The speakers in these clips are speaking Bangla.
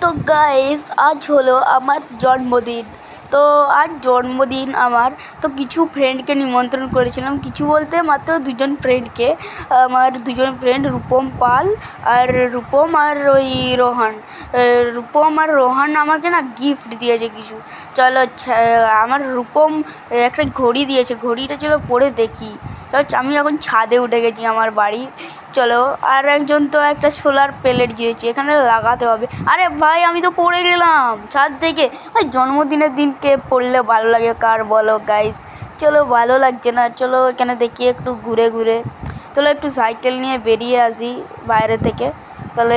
তো গাইস আজ হলো আমার জন্মদিন। তো আজ জন্মদিন আমার। তো কিছু ফ্রেন্ডকে নিমন্ত্রণ করেছিলাম। কিছু বলতে মাত্র দুজন ফ্রেন্ডকে আমার দুজন ফ্রেন্ড রূপম পাল আর রূপম আর ওই রোহান। রূপম আর রোহান আমাকে না গিফট দিয়েছে কিছু। চলো আমার রূপম একটা ঘড়ি দিয়েছে। ঘড়িটা চলো পরে দেখি। চলো, আমি এখন ছাদে উঠে গেছি আমার বাড়ি। চলো, আর একজন তো একটা সোলার প্লেট দিয়েছে, এখানে লাগাতে হবে। আরে ভাই, আমি তো পড়ে গেলাম, ছাদ থেকে। ভাই জন্মদিনের দিনকে পড়লে ভালো লাগে কার বলো গাইস চলো, ভালো লাগছে না, চলো এখানে দেখি একটু ঘুরে ঘুরে। চলো, একটু সাইকেল নিয়ে বেরিয়ে আসি বাইরে থেকে। তাহলে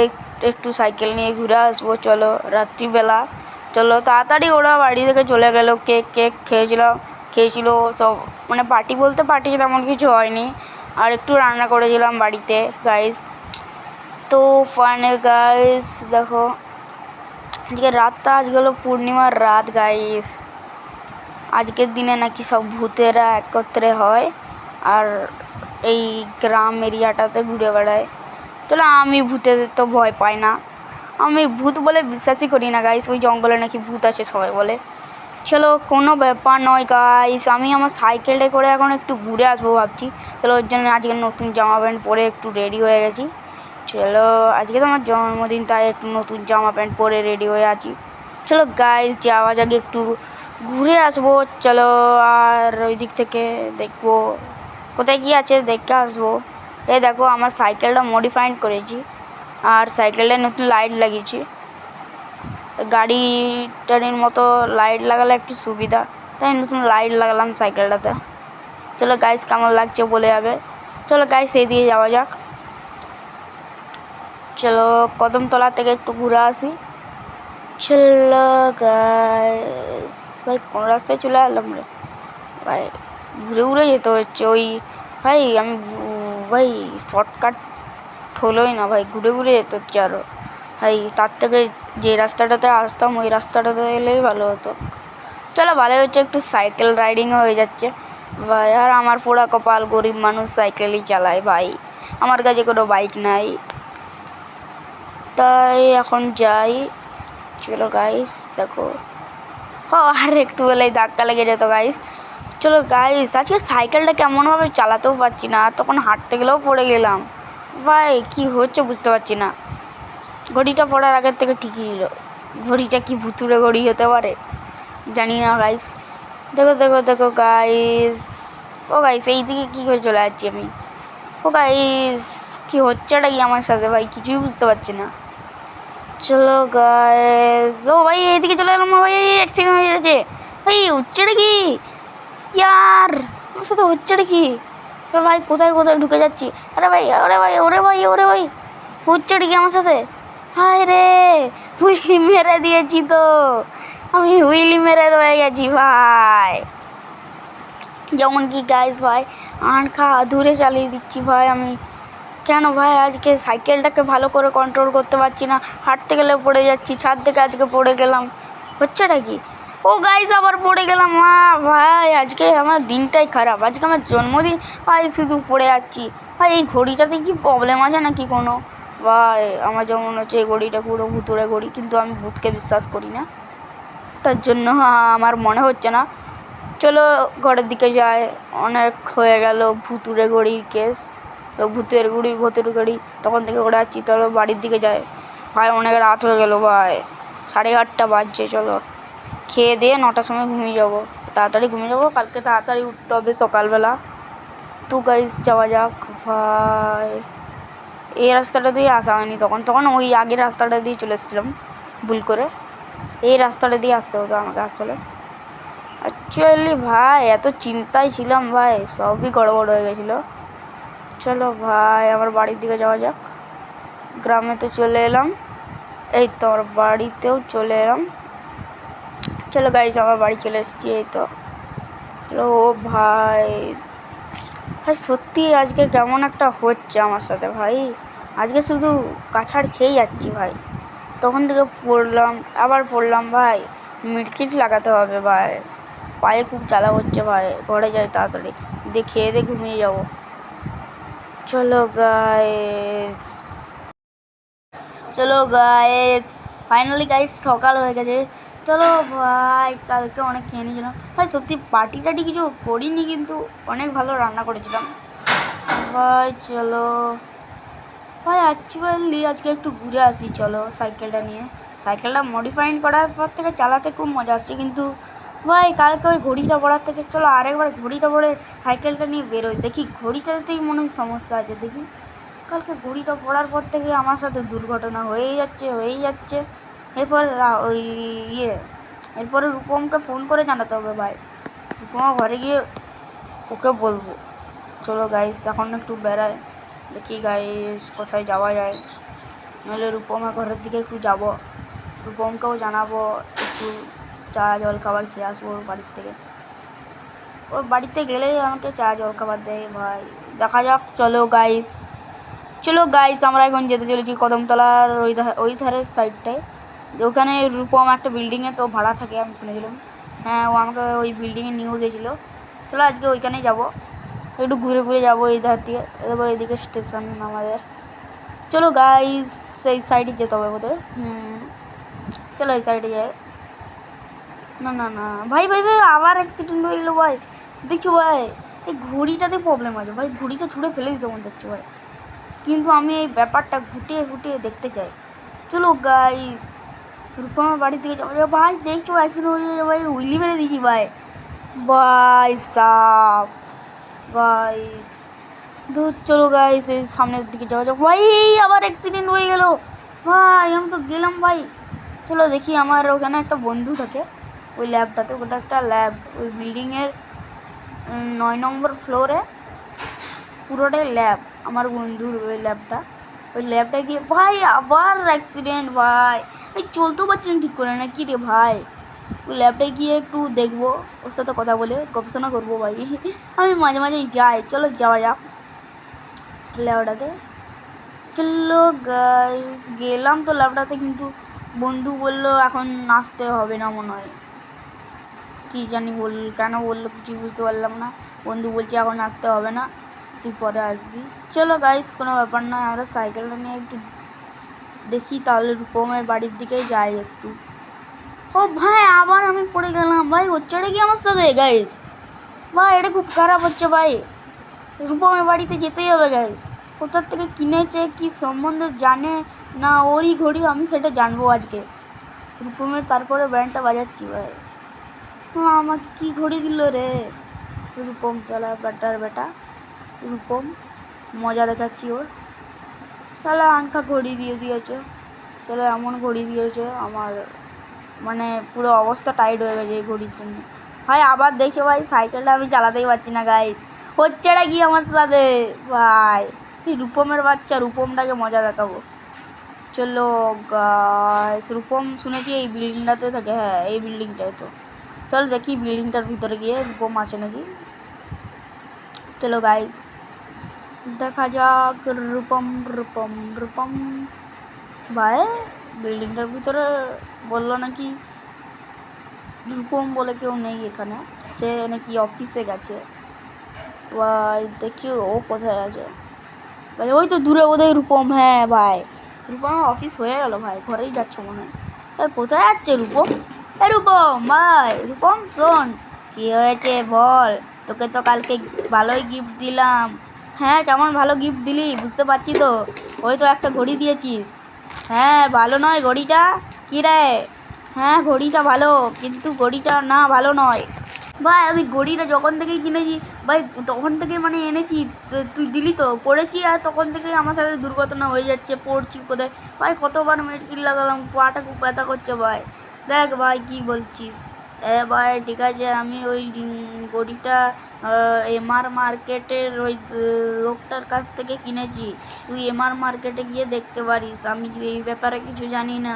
একটু সাইকেল নিয়ে ঘুরে আসব, চলো, রাত্রিবেলা। চলো, তাড়াতাড়ি ওরা বাড়ি থেকে চলে গেল কেক কেক খেয়েছিলাম, খেয়েছিল, সব মানে পার্টি বলতে পার্টি তেমন কিছু হয়নি। আর একটু রান্না করেছিলাম বাড়িতে গাইস তো ফানে গাইস দেখো। আজকে রাতটা আজকে হলো পূর্ণিমার রাত গাইস আজকের দিনে নাকি সব ভূতেরা একত্রে হয় আর এই গ্রাম এরিয়াটাতে ঘুরে বেড়ায়। চলো আমি ভূতেদের তো ভয় পাই না। আমি ভূত বলে বিশ্বাসই করি না গাইস ওই জঙ্গলে নাকি ভূত আছে, সবাই বলে। চলো, কোনো ব্যাপার নয় গাইস আমি আমার সাইকেলে করে এখন একটু ঘুরে আসব ভাবছি। চলো, ওর জন্য আজকে নতুন জামা প্যান্ট পরে একটু রেডি হয়ে গেছি। চলো, আজকে তো আমার জন্মদিন, তাই একটু নতুন জামা প্যান্ট পরে রেডি হয়ে আছি। চলো গাইস যাওয়া যাক একটু ঘুরে আসব। চলো, আর ওই দিক থেকে দেখব। কোথায় কী আছে, দেখে আসব। এই দেখো, আমার সাইকেলটা মডিফাইড করেছি। আর সাইকেলটায় নতুন লাইট লাগিয়েছি। গাড়ি টাড়ির মতো লাইট লাগালে একটু সুবিধা। তাই নতুন লাইট লাগালাম সাইকেলটাতে চলো গাইস কেমন লাগছে বলে যাবে। চলো গাইস এই দিয়ে যাওয়া যাক। চলো কদমতলা থেকে একটু ঘুরে আসি। চলো গাইস ভাই, কোন রাস্তায় চলে এলাম রে? ভাই, ঘুরে ঘুরে যেতে হচ্ছে। ওই, ভাই, আমি ভাই শর্টকাট হলোই না ভাই, ঘুরে ঘুরে যেতে হচ্ছে আরও ভাই, তার থেকে যে রাস্তাটাতে আসতাম, ওই রাস্তাটাতে এলেই ভালো হতো। চলো ভালো হচ্ছে, একটু সাইকেল রাইডিংও হয়ে যাচ্ছে। ভাই, আর আমার পোড়া কপাল গরিব মানুষ সাইকেলই চালায়, ভাই। আমার কাছে কোনো বাইক নাই। তাই এখন যাই। চলো গাইস দেখো। ও, আর, একটু হলেই ধাক্কা লেগে যেত গাইস চলো গাইস আজকে সাইকেলটা কেমনভাবে চালাতেও পারছি না তখন হাঁটতে গেলেও পড়ে গেলাম। ভাই, কি হচ্ছে বুঝতে পারছি না। ঘড়িটা পড়ার আগের থেকে ঠিকই ছিল ঘড়িটা কি ভুতুরে ঘড়ি হতে পারে? জানি না গাইস দেখো দেখো দেখো গাইস ও গাইস এই দিকে কী করে চলে যাচ্ছি আমি? ও গাইস কি হচ্ছেটা কি আমার সাথে? ভাই, কিছুই বুঝতে পারছি না। চলো গাইস ও, ভাই, এইদিকে চলে এলাম ভাই অ্যাক্সিডেন্ট হয়ে যাচ্ছে ভাই, হচ্ছেটা কি? ইয়ার, আমার সাথে হচ্ছেটা কি? আরে ভাই, কোথায় কোথায় ঢুকে যাচ্ছি? আরে ভাই ওরে ভাই ওরে ভাই ওরে ভাই, হচ্ছেটা কি আমার সাথে? হায় রে, হুইলি মেরে দিয়েছি তো। আমি হুইলি মেরে রয়ে গেছি ভাই। যেমন কি গাইস ভাই আঁটখা আধুরে চালিয়ে দিচ্ছি ভাই আমি। কেন ভাই, আজকে সাইকেলটাকে ভালো করে কন্ট্রোল করতে পারছি না, হাঁটতে গেলে পড়ে যাচ্ছি, ছাদ থেকে আজকে পড়ে গেলাম। হচ্ছেটা কি? ও গাইস আবার পড়ে গেলাম, মা, ভাই, আজকে আমার দিনটাই খারাপ, আজকে আমার জন্মদিন, ভাই, শুধু পড়ে যাচ্ছি। ভাই, এই ঘড়িটাতে কি প্রবলেম আছে নাকি কোনো? ভাই আমার যেমন হচ্ছে এই ঘড়িটা পুরো ভুতুরে ঘড়ি কিন্তু আমি ভূতকে বিশ্বাস করি না। তার জন্য আমার মনে হচ্ছে না। চলো ঘরের দিকে যায় অনেক হয়ে গেল ভুতুরে ঘড়ির কেস তো ভূতের গুড়ি, ভূতের গাড়ি, তখন থেকে ওরা চলো বাড়ির দিকে যায় ভাই, অনেক রাত হয়ে গেল ভাই। সাড়ে আটটা বাজছে, চলো। খেয়ে দিয়ে নটার সময় ঘুমিয়ে যাব। তাড়াতাড়ি ঘুমিয়ে যাব, কালকে তাড়াতাড়ি উঠতে হবে সকালবেলা। তো গাইস যাওয়া যাক ভাই এই রাস্তাটা দিয়ে আসা হয়নি তখন। তখন ওই আগের রাস্তাটা দিয়ে চলে এসেছিলাম ভুল করে। এই রাস্তাটা দিয়ে আসতে হতো আমাকে আসলে। অ্যাকচুয়ালি ভাই, এত চিন্তায় ছিলাম ভাই, সবই গড়বড় হয়ে গেছিল। চলো ভাই আমার বাড়ির দিকে যাওয়া যাক। গ্রামে তো চলে এলাম। এই তো আমার বাড়িতেও চলে এলাম। চলো গাইস আমার বাড়ি চলে এসেছি, এই তো। চলো ও ভাই ভাই সত্যি আজকে কেমন একটা হচ্ছে আমার সাথে ভাই। আজকে শুধু কাছাড় খেয়েই যাচ্ছি ভাই। তখন থেকে পড়লাম, আবার পড়লাম ভাই। মিটকিট লাগাতে হবে ভাই। পায়ে খুব জ্বালা হচ্ছে ভাই। ঘরে যাই তাড়াতাড়ি। দিয়ে খেয়ে দিয়ে ঘুমিয়ে যাব। চলো গাইস চলো গাইস ফাইনালি গাইস সকাল হয়ে গেছে। চলো ভাই, কালকে অনেক খেয়ে নিয়েছিলাম। ভাই, সত্যি পার্টি টাটি কিছু করিনি, কিন্তু অনেক ভালো রান্না করেছিলাম। ভাই, চলো। ভাই অ্যাকচুয়ালি আজকে একটু ঘুরে আসি, চলো সাইকেলটা নিয়ে। সাইকেলটা মডিফাইড করার পর থেকে চালাতে খুব মজা আসছে, কিন্তু ভাই, কালকে ওই ঘড়িটা পড়ার থেকে, চলো আরেকবার ঘড়িটা পড়ে সাইকেলটা নিয়ে বেরোই। দেখি ঘড়িটাতেই মনে হয় সমস্যা আছে, দেখি। কালকে ঘড়িটা পড়ার পর থেকে আমার সাথে দুর্ঘটনা হয়েই যাচ্ছে হয়েই যাচ্ছে। এরপর ওই ইয়ে এরপরে রূপমকে ফোন করে জানাতে হবে ভাই। রূপমা ঘরে গিয়ে ওকে বলব, চলো গাইস এখন একটু বেড়ায় দেখি গাইস কোথায় যাওয়া যায়। নাহলে রূপমা ঘরের দিকে একটু যাব, রূপমকেও জানাব, একটু চা, জল খাবার খেয়ে আসব ওর বাড়ির থেকে। ওর বাড়িতে গেলেই আমাকে চা, জল খাবার দেয় ভাই। দেখা যাক, চলো গাইস চলো গাইস আমরা এখন যেতে চলেছি কদমতলার ওই ওই ধারের সাইডটায় ওখানে রূপম একটা বিল্ডিংয়ে তো ভাড়া থাকে, আমি শুনেছিলাম। হ্যাঁ ও আমাকে ওই বিল্ডিংয়ে নিয়েও গেছিল। চলো আজকে ওইখানেই যাব। একটু ঘুরে ঘুরে যাব এই ধার দিয়ে। দেখো এইদিকে স্টেশন আমাদের। চলো গাইস সেই সাইডে যেতে হবে হুম, চলো এই সাইডে যাই। না না না। ভাই ভাই ভাই, আবার অ্যাক্সিডেন্ট হয়ে গেলো ভাই। দেখছ ভাই, এই ঘুড়িটাতে প্রবলেম আছে। ভাই, ঘুড়িটা ছুঁড়ে ফেলে দিতে মন যাচ্ছে ভাই। কিন্তু আমি এই ব্যাপারটা ঘুটিয়ে ঘুটিয়ে দেখতে চাই। চলো গাইস রূপমার বাড়ি থেকে যাব ভাই, দেখছ অ্যাক্সিডেন্ট হয়ে যাবে ভাই উইলি মেরে দিয়েছি, ভাই। ভাই, সাপ। গাইস দূর চলো গাইস এই সামনের দিকে যাওয়া যাক। ভাই আবার অ্যাক্সিডেন্ট হয়ে গেল। ভাই, আমি তো গেলাম, ভাই। চলো দেখি, আমার ওখানে একটা বন্ধু থাকে। ওই ল্যাবটাতে, ওটা একটা ল্যাব। ওই বিল্ডিংয়ের নয় নম্বর ফ্লোরে পুরোটাই ল্যাব। আমার বন্ধুর ওই ল্যাবটা। ওই ল্যাবটা গিয়ে, ভাই, আবার অ্যাক্সিডেন্ট ভাই। এই চলতেও পারছি না, ঠিক করে না, কি রে ভাই? ওই ল্যাবটায় গিয়ে একটু দেখব, ওর সাথে কথা বলে গবেষণা করব ভাই। আমি মাঝে মাঝেই যাই, চলো যাওয়া যাক ল্যাবটাতে। চলো গাইস গেলাম তো ল্যাবটাতে, কিন্তু বন্ধু বলল এখন নাচতে হবে না মনে হয়। কী জানি বল, কেন বলল কিছু বুঝতে পারলাম না। বন্ধু বলছে এখন আসতে হবে না। তুই পরে আসবি। চলো গাইস কোনো ব্যাপার নয় আমরা সাইকেলটা নিয়ে একটু দেখি, তাহলে রূপমের বাড়ির দিকেই যাই একটু। ও ভাই, আবার আমি পড়ে গেলাম। ভাই, হচ্ছে কি আমার সাথে গাইস ভাই, এটা খুব খারাপ হচ্ছে, ভাই। রূপমের বাড়িতে যেতেই হবে গাইস কোথার থেকে কিনেছে, কি সম্বন্ধে জানে না, ওরই ঘড়ি, আমি সেটা জানব আজকে। রূপমের তারপরে ব্যান্ডটা বাজাচ্ছি, ভাই। আমাকে কি ঘড়ি দিল রে? রূপম চালা বেটার বেটা রূপম, মজা দেখাচ্ছি ওর। চালা আংটা ঘড়ি দিয়ে দিয়েছে। চলো এমন ঘড়ি দিয়েছে, আমার মানে পুরো অবস্থা টাইট হয়ে গেছে এই ঘড়ির জন্য। ভাই, আবার দেখছ ভাই সাইকেলটা আমি চালাতেই পারছি না গাইস হচ্ছে এটা কি আমার সাথে? ভাই রূপমের বাচ্চা, রূপমটাকে মজা দেখাবো। চলো গাইস রূপম, শুনেছি এই বিল্ডিংটাতে থাকে হ্যাঁ এই বিল্ডিংটায় তো। চলো দেখি বিল্ডিংটার ভিতরে গিয়ে রূপম আছে নাকি? চলো গাইস দেখা যাক, রূপম রূপম রূপম। ভাই, বিল্ডিংটার ভিতরে বলল নাকি রূপম বলে কেউ নেই এখানে। সে নাকি অফিসে গেছে। ভাই, দেখি ও কোথায় আছে। ভাই, ওই তো দূরে বোধহয় রূপম। হ্যাঁ ভাই। রূপম অফিস হয়ে গেল ভাই, ঘরেই যাচ্ছে মনে হয়। কোথায় যাচ্ছে রূপম? এ রূপম, ভাই, রূপম শোন। কী হয়েছে বল? তোকে তো কালকে ভালোই গিফট দিলাম। হ্যাঁ কেমন ভালো গিফট দিলি, বুঝতে পারছি তো। ওই তো একটা ঘড়ি দিয়েছিস। হ্যাঁ ভালো নয় ঘড়িটা? কী রে? হ্যাঁ ঘড়িটা ভালো, কিন্তু ঘড়িটা না, ভালো নয়। ভাই, আমি ঘড়িটা যখন থেকেই কিনেছি, ভাই, তখন থেকে মানে এনেছি তুই দিলি তো, পড়েছি আর তখন থেকেই আমার সাথে দুর্ঘটনা হয়ে যাচ্ছে, পড়ছি কোথায়? ভাই, কতবার মেডিকেল লাগালাম পাটা খুব ব্যথা করছে, ভাই। দেখ ভাই, কি বলছিস। এ ভাই ঠিক আছে, আমি ওই ঘড়িটা এমআর মার্কেটের ওই লোকটার কাছ থেকে কিনেছি। তুই এমআর মার্কেটে গিয়ে দেখতে পারিস। আমি এই ব্যাপারে কিছু জানি না।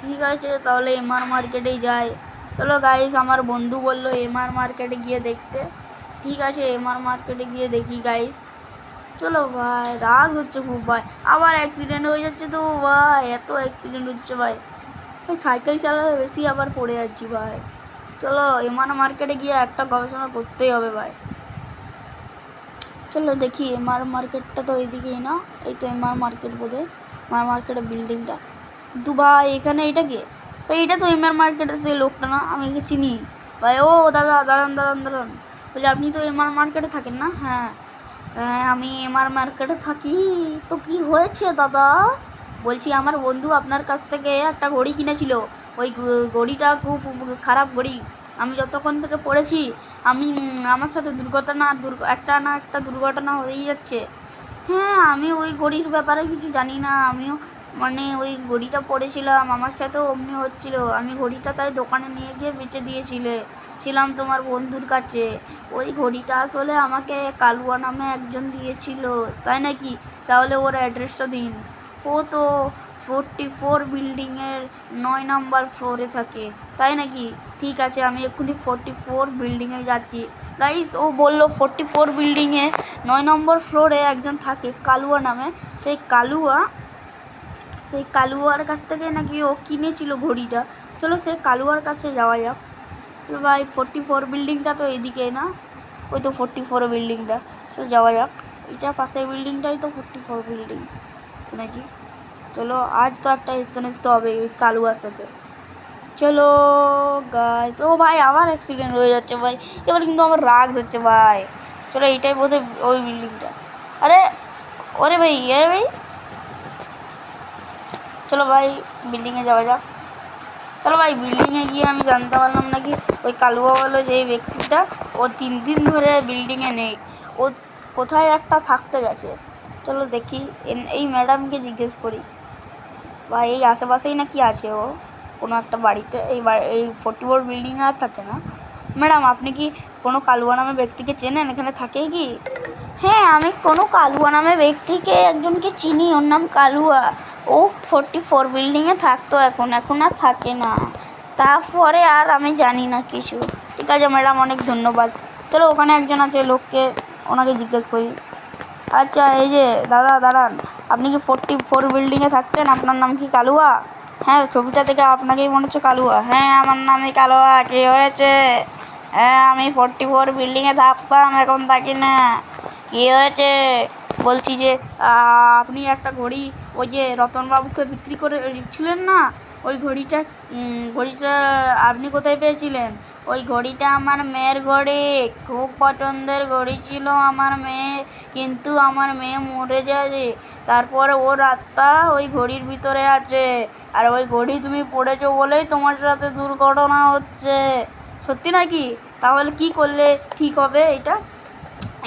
ঠিক আছে, তাহলে এমআর মার্কেটেই যাই। চলো গাইস আমার বন্ধু বলল এমআর মার্কেটে গিয়ে দেখতে। ঠিক আছে এমআর মার্কেটে গিয়ে দেখি গাইস চলো ভাই, রাগ হচ্ছে খুব ভাই। আবার অ্যাক্সিডেন্ট হয়ে যাচ্ছে তো ভাই, এত অ্যাক্সিডেন্ট হচ্ছে ভাই। ভাই, সাইকেল চালালে বেশি আবার পড়ে যাচ্ছি ভাই। চলো, এমআর মার্কেটে গিয়ে একটা গবেষণা করতেই হবে ভাই। চলো দেখি, এমআর মার্কেটটা তো এইদিকেই না? এই তো এমআর মার্কেট বোধহয়। এমআর মার্কেটের বিল্ডিংটা দু ভাই এখানে এটা কে? ভাই এটা তো এমআর মার্কেটের সেই লোকটা না? আমি একে চিনি। ভাই, ও, দাদা, দাঁড়ান দাঁড়ান দাঁড়ান। বলছি আপনি তো এমআর মার্কেটে থাকেন না? হ্যাঁ। হ্যাঁ আমি এমআর মার্কেটে থাকি। তো কি হয়েছে, দাদা? বলছি, আমার বন্ধু আপনার কাছ থেকে একটা ঘড়ি কিনেছিল। ওই ঘড়িটা খুব খারাপ ঘড়ি আমি যতক্ষণ থেকে পড়েছি, আমি আমার সাথে দুর্ঘটনা, দুর্ঘ, একটা না একটা দুর্ঘটনা হয়েই যাচ্ছে। হ্যাঁ আমি ওই ঘড়ির ব্যাপারে কিছু জানি না। আমিও মানে ওই ঘড়িটা পড়েছিলাম, আমার সাথেও অমনি হচ্ছিল। আমি ঘড়িটা তাই দোকানে নিয়ে গিয়ে বেচে দিয়েছিলে। ছিলাম তোমার বন্ধুর কাছে। ওই ঘড়িটা আসলে আমাকে কালুয়া নামে একজন দিয়েছিল। তাই নাকি? তাহলে ওর অ্যাড্রেসটা দিন। ও তো ফোরটি ফোর বিল্ডিংয়ের নয় নাম্বার ফ্লোরে থাকে। তাই নাকি? ঠিক আছে, আমি এক্ষুনি ফোরটি ফোর বিল্ডিংয়ে যাচ্ছি। গাইস, ও বলল ফোরটি ফোর বিল্ডিংয়ে নয় নম্বর ফ্লোরে একজন থাকে কালুয়া নামে। সেই কালুয়া, সেই কালুয়ার কাছ থেকে নাকি ও কিনেছিল ঘড়িটা। চলো সেই কালুয়ার কাছে যাওয়া যাক। ভাই, ফোরটি ফোর বিল্ডিংটা তো এদিকেই না? ওই তো ফোরটি ফোর বিল্ডিংটা। চলো যাওয়া যাক। এটা পাশের বিল্ডিংটাই তো ফোরটি ফোর বিল্ডিং। শুনেছি। চলো, আজ তো একটা স্থানে আসতে হবে ওই কালুয়ার সাথে। চলো গাইস ও ভাই, আবার অ্যাক্সিডেন্ট হয়ে যাচ্ছে ভাই। এবার কিন্তু আমার রাগ ধরছে ভাই। চলো, এইটাই বোধহয় ওই বিল্ডিংটা আরে, ওরে ভাই, আরে ভাই। চলো ভাই বিল্ডিংয়ে যাওয়া যাক। চলো ভাই বিল্ডিংয়ে গিয়ে আমি জানতে পারলাম নাকি, ওই কালুয়া বলো যে ব্যক্তিটা, ও তিন দিন ধরে বিল্ডিংয়ে নেই। ও কোথায় একটা থাকতে গেছে। চলো দেখি এই ম্যাডামকে জিজ্ঞেস করি। বা এই আশেপাশেই নাকি আছে ও। কোনো একটা বাড়িতে, এই এই ফোর্টি ফোর বিল্ডিংয়ে আর থাকে না। ম্যাডাম, আপনি কি কোনো কালুয়া নামে ব্যক্তিকে চেনেন? এখানে থাকে কি? হ্যাঁ আমি কোনো কালুয়া নামে ব্যক্তিকে একজনকে চিনি। ওর নাম কালুয়া। ও ফোর্টি ফোর বিল্ডিংয়ে থাকতো এখন এখন আর থাকে না। তারপরে আর আমি জানি না কিছু। ঠিক আছে, ম্যাডাম, অনেক ধন্যবাদ। চলো, ওখানে একজন আছে, লোককে ওনাকে জিজ্ঞেস করি। আচ্ছা এই যে, দাদা, দাঁড়ান। আপনি কি ফোর্টি ফোর বিল্ডিংয়ে থাকতেন? আপনার নাম কি কালুয়া? হ্যাঁ ছবিটা থেকে আপনাকেই মনে হচ্ছে কালুয়া। হ্যাঁ আমার নামই কালুয়া। কি হয়েছে? হ্যাঁ আমি ফোর্টি ফোর বিল্ডিংয়ে থাকতাম, এখন থাকি না। কি হয়েছে? বলছি যে আপনি একটা ঘড়ি, ওই যে রতনবাবুকে বিক্রি করে ছিলেন না? ওই ঘড়িটা ঘড়িটা আপনি কোথায় পেয়েছিলেন? ওই ঘড়িটা আমার মেয়ের ঘড়ি। খুব পছন্দের ঘড়ি ছিল আমার মেয়ে, কিন্তু আমার মেয়ে মরে যায় তারপরে ওর আত্মা ওই ঘড়ির ভিতরে আছে। আর ওই ঘড়ি তুমি পড়েছো বলেই তোমার সাথে দুর্ঘটনা হচ্ছে। সত্যি নাকি? তাহলে কি করলে ঠিক হবে এটা?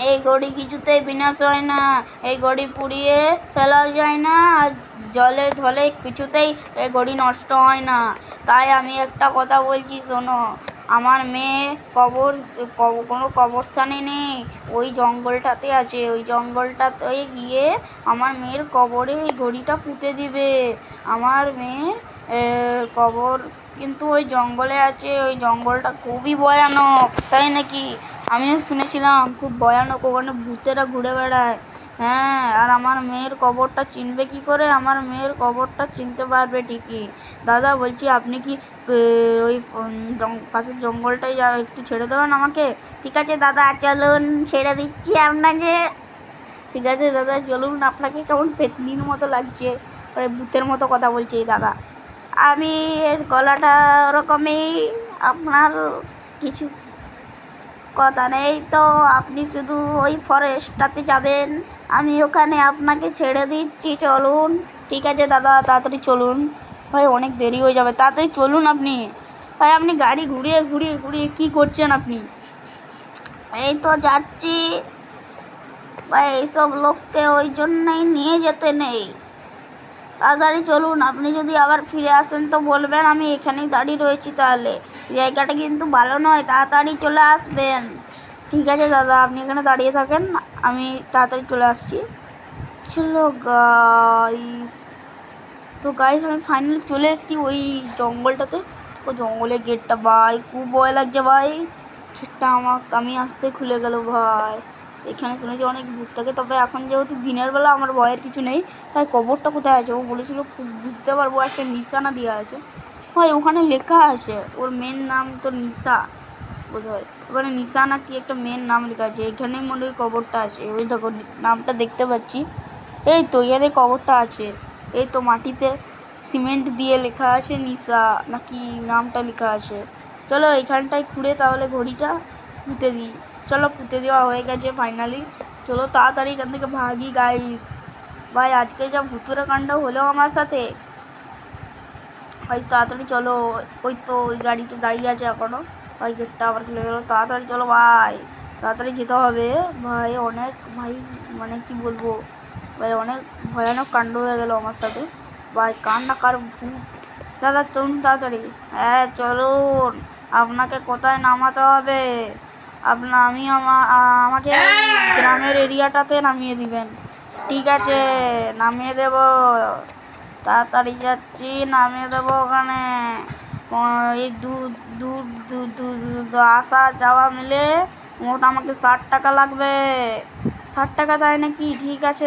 এই ঘড়ি কিছুতেই বিনাশ হয় না। এই ঘড়ি পুড়িয়ে ফেলা যায় না। আর জলে ঢলে কিছুতেই এই ঘড়ি নষ্ট হয় না। তাই আমি একটা কথা বলছি, শোনো। আমার মেয়ে কবর, কব- কোনো কবরস্থানে নেই। ওই জঙ্গলটাতে আছে। ওই জঙ্গলটাতে গিয়ে আমার মেয়ের কবরে এই ঘড়িটা পুঁতে দিবে। আমার মেয়ের কবর কিন্তু ওই জঙ্গলে আছে। ওই জঙ্গলটা খুবই ভয়ানক, তাই নাকি? আমিও শুনেছিলাম, খুব ভয়ানক। ওখানে ভূতেরা ঘুরে বেড়ায়। হ্যাঁ আর আমার মেয়ের কবরটা চিনবে কি করে? আমার মেয়ের কবরটা চিনতে পারবে ঠিকই। দাদা, বলছি আপনি কি ওই পাশের জঙ্গলটাই একটু ছেড়ে দেবেন আমাকে? ঠিক আছে দাদা, চলুন, ছেড়ে দিচ্ছি আপনাকে। ঠিক আছে দাদা, চলুন, আপনাকে কেমন পেতনির মতো লাগছে। মানে ভূতের মতো কথা বলছে এই দাদা। আমি এর গলাটা ওরকমই, আপনার কিছু কথা নেই। তো আপনি শুধু ওই ফরেস্টটাতে যাবেন। আমি ওখানে আপনাকে ছেড়ে দিচ্ছি, চলুন। ঠিক আছে, দাদা, তাড়াতাড়ি চলুন। ভাই, অনেক দেরি হয়ে যাবে। তাড়াতাড়ি চলুন আপনি। ভাই, আপনি গাড়ি ঘুরিয়ে ঘুরিয়ে ঘুরিয়ে কী করছেন আপনি? এই তো যাচ্ছি। ভাই, এইসব লোককে ওই জন্যই নিয়ে যেতে নেই। তাড়াতাড়ি চলুন, আপনি যদি আবার ফিরে আসেন তো বলবেন, আমি এখানেই দাঁড়িয়ে রয়েছি তাহলে। জায়গাটা কিন্তু ভালো নয়, তাড়াতাড়ি চলে আসবেন। ঠিক আছে দাদা, আপনি এখানে দাঁড়িয়ে থাকেন, আমি তাড়াতাড়ি চলে আসছি। চলো গাইস তো গাইস আমি ফাইনালি চলে এসেছি ওই জঙ্গলটাতে। ও জঙ্গলের গেটটা ভাই, খুব ভয় লাগছে ভাই। গেটটা আমার, আমি আসতে খুলে গেল ভাই। এখানে শুনেছি অনেক ভূত থাকে, তবে এখন যেহেতু দিনের বেলা, আমার ভয়ের কিছু নেই। তাই কবরটা কোথায় আছে? ও বলেছিল খুব বুঝতে পারব, একটা নিশানা দেওয়া আছে। ভাই, ওখানে লেখা আছে, ওর মেন নাম তো নিশা, বোধহয়। ওখানে নিশা না কি একটা মেন নাম লেখা আছে? এখানেই মনে হয় কবরটা আছে। ওই দেখো, নামটা দেখতে পাচ্ছি। এই তো, এখানে কবরটা আছে। এই তো, মাটিতে সিমেন্ট দিয়ে লেখা আছে নিশা নাকি নামটা লেখা আছে। চলো এইখানটায় খুঁড়ে তাহলে ঘড়িটা পুঁতে দিই। চলো, পুঁতে দেওয়া হয়ে গেছে ফাইনালি চলো, তাড়াতাড়ি এখান থেকে ভাগি গাইস ভাই, আজকে যা ভুতুরে কাণ্ড হলো আমার সাথে। ভাই, তাড়াতাড়ি চলো। ওই তো, ওই গাড়িটা দাঁড়িয়ে আছে এখনও। ভাই গেটটা আবার খুলে গেলো। তাড়াতাড়ি চলো ভাই, তাড়াতাড়ি যেতে হবে। ভাই, অনেক, ভাই মানে কি বলব? ভাই, অনেক ভয়ানক কাণ্ড হয়ে গেল আমার সাথে। ভাই কার না কার ভূত দাদা, চলুন তাড়াতাড়ি। হ্যাঁ চলুন। আপনাকে কোথায় নামাতে হবে? আপনা, আমি আমা- আমাকে গ্রামের এরিয়াটাতে নামিয়ে দিবেন। ঠিক আছে, নামিয়ে দেব। তাড়াতাড়ি যাচ্ছি, নামিয়ে দেবো ওখানে। এই আসা যাওয়া মিলে মোট আমাকে ষাট টাকা লাগবে। ষাট টাকা দেয় নাকি? ঠিক আছে।